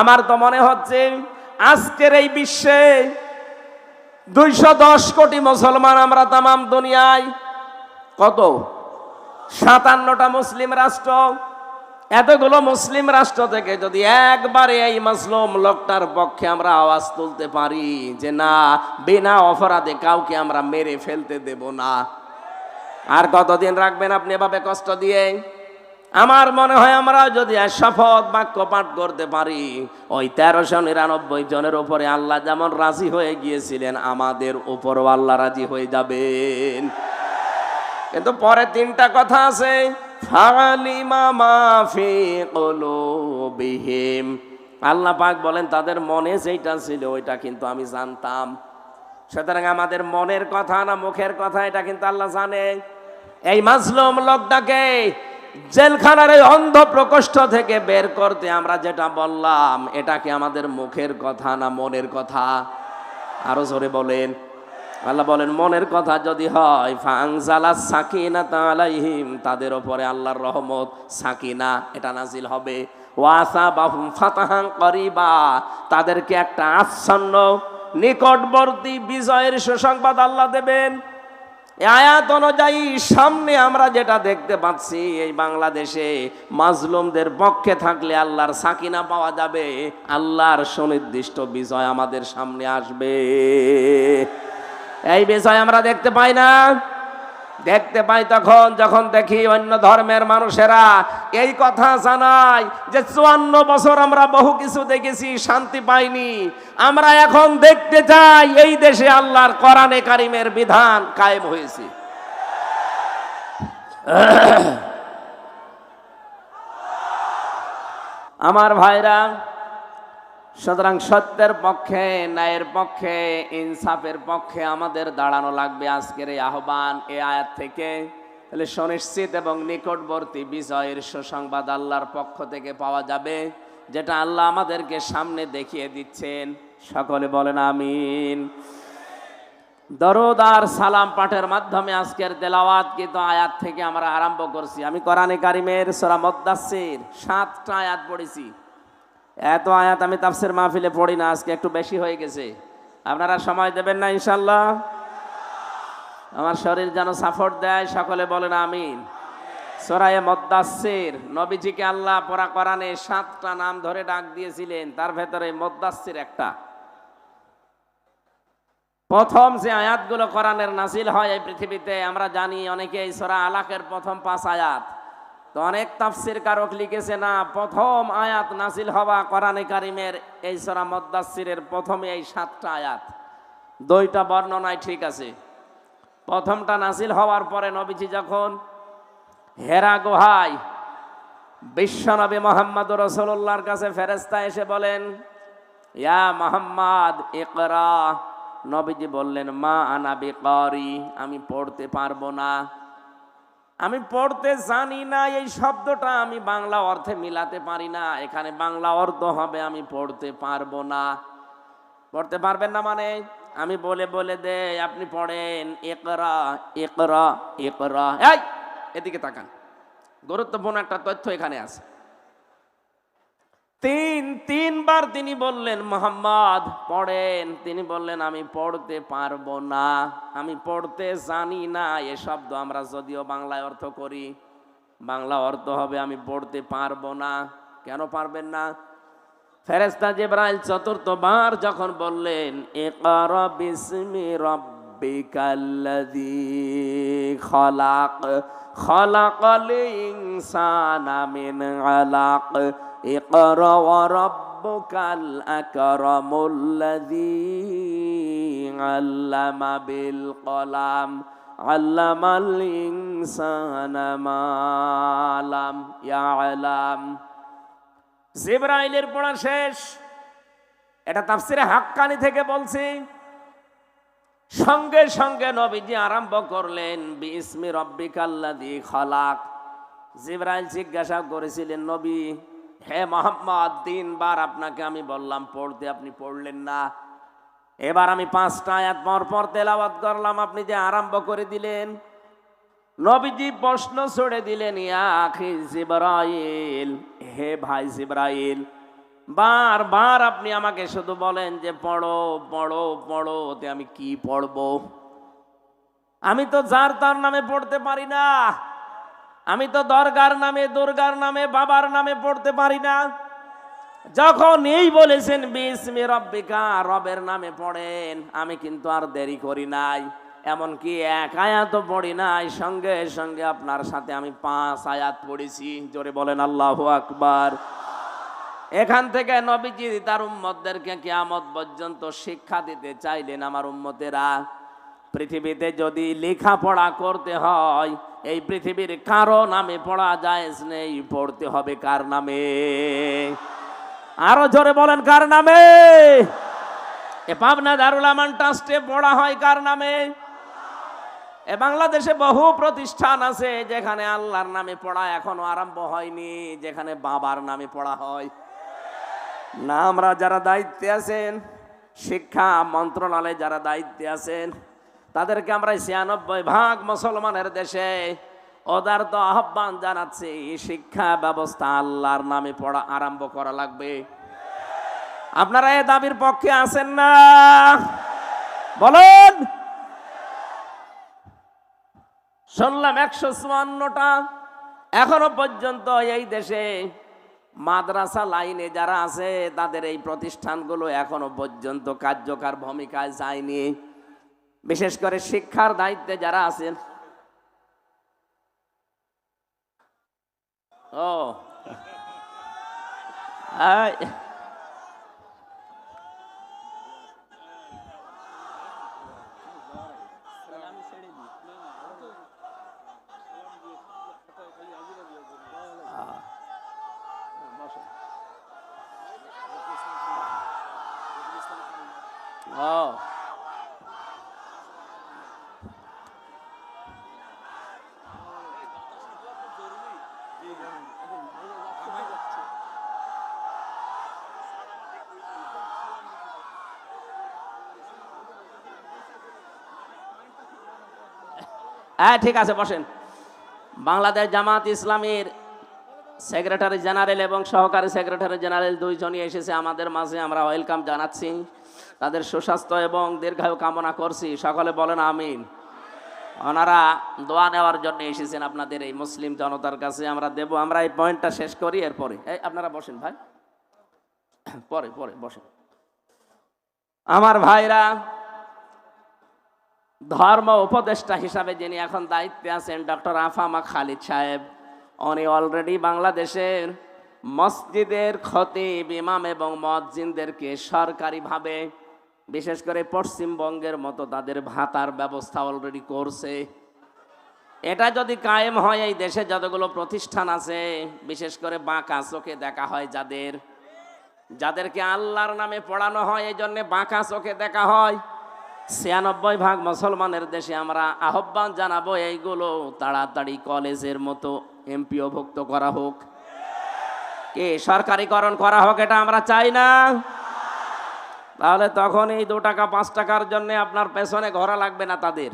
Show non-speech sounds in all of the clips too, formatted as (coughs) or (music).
আমার তো মনে হচ্ছে আজকের এই বিশ্বে দুইশো দশ কোটি মুসলমান আমরা তামাম দুনিয়ায় কত? সাতান্নটা মুসলিম রাষ্ট্র। এতগুলো মুসলিম রাষ্ট্র থেকে যদি একবারে এই মাসলুম লোকটার পক্ষে আমরা আওয়াজ তুলতে পারি যে না, বিনা অপরাধে কাউকে আমরা মেরে ফেলতে দেব না। আর কতদিন রাখবেন আপনি এভাবে কষ্ট দিয়ে? আমার মনে হয় আমরা যদি শপথ বাক্য পাঠ করতে পারি, ওই তেরোশো নিরানব্বই জনের উপরে আল্লাহ যেমন রাজি হয়ে গিয়েছিলেন, আমাদের উপরও আল্লাহ রাজি হয়ে যাবেন। কিন্তু পরে তিনটা কথা আছে আল্লাহ পাক বলেন, তাদের মনে যেটা ছিল ওইটা কিন্তু আমি জানতাম। সুতরাং আমাদের মনের কথা না মুখের কথা, এটা কিন্তু আল্লাহ জানে। এই মাজলুম লোকটাকে জেলখানার এই অন্ধ প্রকোষ্ঠ থেকে বের করতে আমরা যেটা বললাম, এটা কি আমাদের মুখের কথা না মনের কথা? আরও জোরে বলেন। আল্লাহ বলেন, মনের কথা যদি হয় ফাংজালা সাকিনা তালাইহিম তাদের ওপরে আল্লাহর রহমত সাকিনা, এটা নাজিল হবে। ওয়াসা বাহুম ফাতাহাং করিবা, তাদেরকে একটা আচ্ছন্ন, নিকটবর্তী বিজয়ের সুসংবাদ আল্লাহ দেবেন। আয়াত অনুযায়ী সামনে আমরা যেটা দেখতে পাচ্ছি, এই বাংলাদেশে মাজলুমদের পক্ষে থাকলে আল্লাহর সাকিনা পাওয়া যাবে, আল্লাহর সুনির্দিষ্ট বিজয় আমাদের সামনে আসবে। এই বিষয় আমরা দেখতে পাই না। দেখতে পাই তখন, যখন দেখি অন্য ধর্মের মানুষেরা এই কথা জানায় যে চুয়ান্ন বছর আমরা বহু কিছু দেখেছি, শান্তি পাইনি। আমরা এখন দেখতে চাই এই দেশে আল্লাহর কোরআনে কারিমের বিধান কায়েম হয়েছে। (coughs) আমার ভাইরা সুতরাং সত্যের পক্ষে, ন্যায়ের পক্ষে, ইনসাফের পক্ষে আমাদের দাঁড়ানো লাগবে আজকের এই আহ্বান এ আয়াত থেকে। তাহলে সুনিশ্চিত এবং নিকটবর্তী বিজয়ের সুসংবাদ আল্লাহর পক্ষ থেকে পাওয়া যাবে, যেটা আল্লাহ আমাদেরকে সামনে দেখিয়ে দিচ্ছেন। সকলে বলেন আমিন। দরদ আর সালাম পাঠের মাধ্যমে আজকের তেলাওয়াত কিন্তু আয়াত থেকে আমরা আরম্ভ করছি। আমি কোরআনে কারিমের সোরা মদ্দাসির সাতটা আয়াত পড়েছি। এত আয়াত আমি তাফসির মাহফিলে পড়ি না, আজকে একটু বেশি হয়ে গেছে। আপনারা সময় দেবেন না ইনশাল্লাহ আমার শরীর যেন সাপোর্ট দেয়, সকলে বলেন আমিন। সোরায়ে মদ্দাসির নবীজিকে আল্লাহ পরা কোরআনে সাতটা নাম ধরে ডাক দিয়েছিলেন, তার ভেতরে মদ্দাসির একটা। প্রথম যে আয়াতগুলো কোরআনের নাসিল হয় এই পৃথিবীতে, আমরা জানি অনেকে এই সোরা আলাকের প্রথম পাঁচ আয়াত। তো অনেক তাফসির কারক লিখেছে না, প্রথম আয়াত নাসিল হওয়া কোরআনে কারিমের এই সোরা মদ্দাসিরের প্রথমে এই সাতটা আয়াত। দুইটা বর্ণনায় ঠিক আছে। প্রথমটা নাসিল হওয়ার পরে নবীজি যখন হেরা গুহায় বিশ্বনবী মোহাম্মদ রসুল্লাহর কাছে ফেরেস্তা এসে বলেন, ইয়া মোহাম্মদ একরা নবীজি বললেন, মা আনাবি করি আমি পড়তে পারব না। আমি পড়তে জানি না, এই শব্দটা আমি বাংলা অর্থে মিলাতে পারি না। এখানে বাংলা অর্থ হবে আমি পড়তে পারব না। পড়তে পারবেন না মানে? আমি বলে বলে দে, আপনি পড়েন একরা একরা একরা এই, এদিকে তাকান। গুরুত্বপূর্ণ একটা তথ্য এখানে আছে। তিন, তিনবার তিনি বললেন, মোহাম্মদ, পড়েন। তিনি বললেন, আমি পড়তে পারব না, আমি পড়তে জানি না। এ শব্দ আমরা যদিও বাংলায় অর্থ করি। বাংলা অর্থ হবে, আমি পড়তে পারব না। কেন পারবেন না? ফেরেস্তা জেব্রাইল চতুর্থবার যখন বললেন একার বিসমি রব্বিকাল্লাযী খলাক খলাকল ইনসান মিন আলাক, ইকর রব্বুকাল আকরামুল্লাযী আল্লামা বিল কলাম, আল্লামাল ইনসান মা আলাম ইয়ালাম। জিব্রাইলের পড়া শেষ। এটা তাফসিরে হাক্কানি থেকে বলছি। সঙ্গে সঙ্গে নবীজি আরম্ভ করলেন বিসমি রব্বিকাল্লাযী খলাক। জিব্রাইল জিজ্ঞাসা করেছিলেন, নবী, হে মোহাম্মদ, তিনবার আপনাকে আমি বললাম, পড়তে আপনি পড়লেন না। এবার আমি পাঁচটা আয়াত পর পর তেলাওয়াত করলাম, আপনি যে আরম্ভ করে দিলেন। নবীজি প্রশ্ন ছড়ে দিলেন ইয়া আখি জিব্রাইল, হে ভাই জিব্রাইল বারবার আপনি আমাকে শুধু বলেন যে, পড়ো পড়ো পড়ো, ওতে আমি কি পড়ব? আমি তো যার তার নামে পড়তে পারি না। আমি তো দরগার নামে, দুর্গার নামে, বাবার নামে পড়তে পারি না। যখন এই বলেছেন, বিসমি রব্বিকা রবের নামে পড়েন, আমি কিন্তু আর দেরি করি নাই। এমনকি এক আয়াত পড়ি নাই, সঙ্গে সঙ্গে আপনার সাথে আমি পাঁচ আয়াত পড়েছি। জোরে বলেন, আল্লাহ আকবার এখান থেকে নবীজি তার উম্মতদেরকে কিয়ামত পর্যন্ত শিক্ষা দিতে চাইলেন, আমার উম্মতেরা, পৃথিবীতে যদি লেখাপড়া করতে হয়, এই পৃথিবীর কারও নামে পড়া যায় নেই, পড়তে হবে কার নামে? আরও জোরে বলেন, কার নামে? এ পাবনা দারুল আমান ট্রাস্টে পড়া হয় কার নামে? এ বাংলাদেশে বহু প্রতিষ্ঠান আছে যেখানে আল্লাহর নামে পড়া এখনও আরম্ভ হয়নি, যেখানে বাবার নামে পড়া হয়। না, আমরা যারা দায়িত্বে আছেন, শিক্ষা মন্ত্রণালয়ে যারা দায়িত্বে আছেন, তাদেরকে আমরা ছিয়ানব্বই ভাগ মুসলমানের দেশে ওদের তো আহ্বান জানাচ্ছি, শিক্ষা ব্যবস্থা আল্লাহর নামে পড়া আরম্ভ করা লাগবে। আপনারা এ দাবির পক্ষে আছেন না? বলুন। শুনলাম একশো চুয়ান্নটা, এখনও পর্যন্ত এই দেশে মাদ্রাসা লাইনে যারা আছে, তাদের এই প্রতিষ্ঠানগুলো এখনও পর্যন্ত কার্যকর ভূমিকায় যায়নি। বিশেষ করে শিক্ষার দায়িত্বে যারা আছেন। ও। ও হ্যাঁ ঠিক আছে বসেন। বাংলাদেশ জামাত ইসলামীর সেক্রেটারি জেনারেল এবং সহকারী সেক্রেটারি জেনারেল দুইজনই এসেছে আমাদের মাঝে, আমরা ওয়েলকাম জানাচ্ছি। তাদের সুস্বাস্থ্য এবং দীর্ঘায়ু কামনা করছি। সকলে বলেন আমিন। ওনারা দোয়া নেওয়ার জন্য এসেছেন আপনাদের এই মুসলিম জনতার কাছে। আমরা দেব, আমরা এই পয়েন্টটা শেষ করি, এরপরে। এই, আপনারা বসেন ভাই। পরে পরে, বসেন। আমার ভাইরা, ধর্ম উপদেষ্টা হিসাবে যিনি এখন দায়িত্বে আছেন, ডক্টর আফামা খালিদ সাহেব উনি অলরেডি বাংলাদেশের মসজিদের খতিব, ইমাম এবং মসজিদদেরকে সরকারিভাবে, বিশেষ করে পশ্চিমবঙ্গের মতো তাদের ভাতার ব্যবস্থা অলরেডি করছে। এটা যদি কায়েম হয় এই দেশে যতগুলো প্রতিষ্ঠান আছে, বিশেষ করে বাঁকা চোখে দেখা হয় যাদের, যাদেরকে আল্লাহর নামে পড়ানো হয়, এই জন্যে বাঁকা চোখে দেখা হয়। ছিয়ানব্বই ভাগ মুসলমানের দেশে আমরা আহ্বান জানাব এইগুলো তাড়াতাড়ি কলেজের মতো এমপিও ভুক্ত করা হোক। কে সরকারিকরণ করা হোক এটা আমরা চাই না। তাহলে তখন এই দু টাকা, পাঁচ টাকার জন্য আপনার পেছনে ঘোরা লাগবে না তাদের।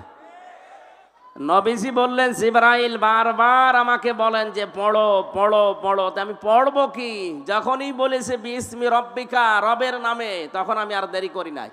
নবীজি বললেন, জিব্রাইল বারবার আমাকে বলেন যে পড়ো পড়ো পড়ো। আমি পড়ব কি? যখনই বলেছে, বিসমি রব্বিকা, রবের নামে, তখন আমি আর দেরি করি নাই।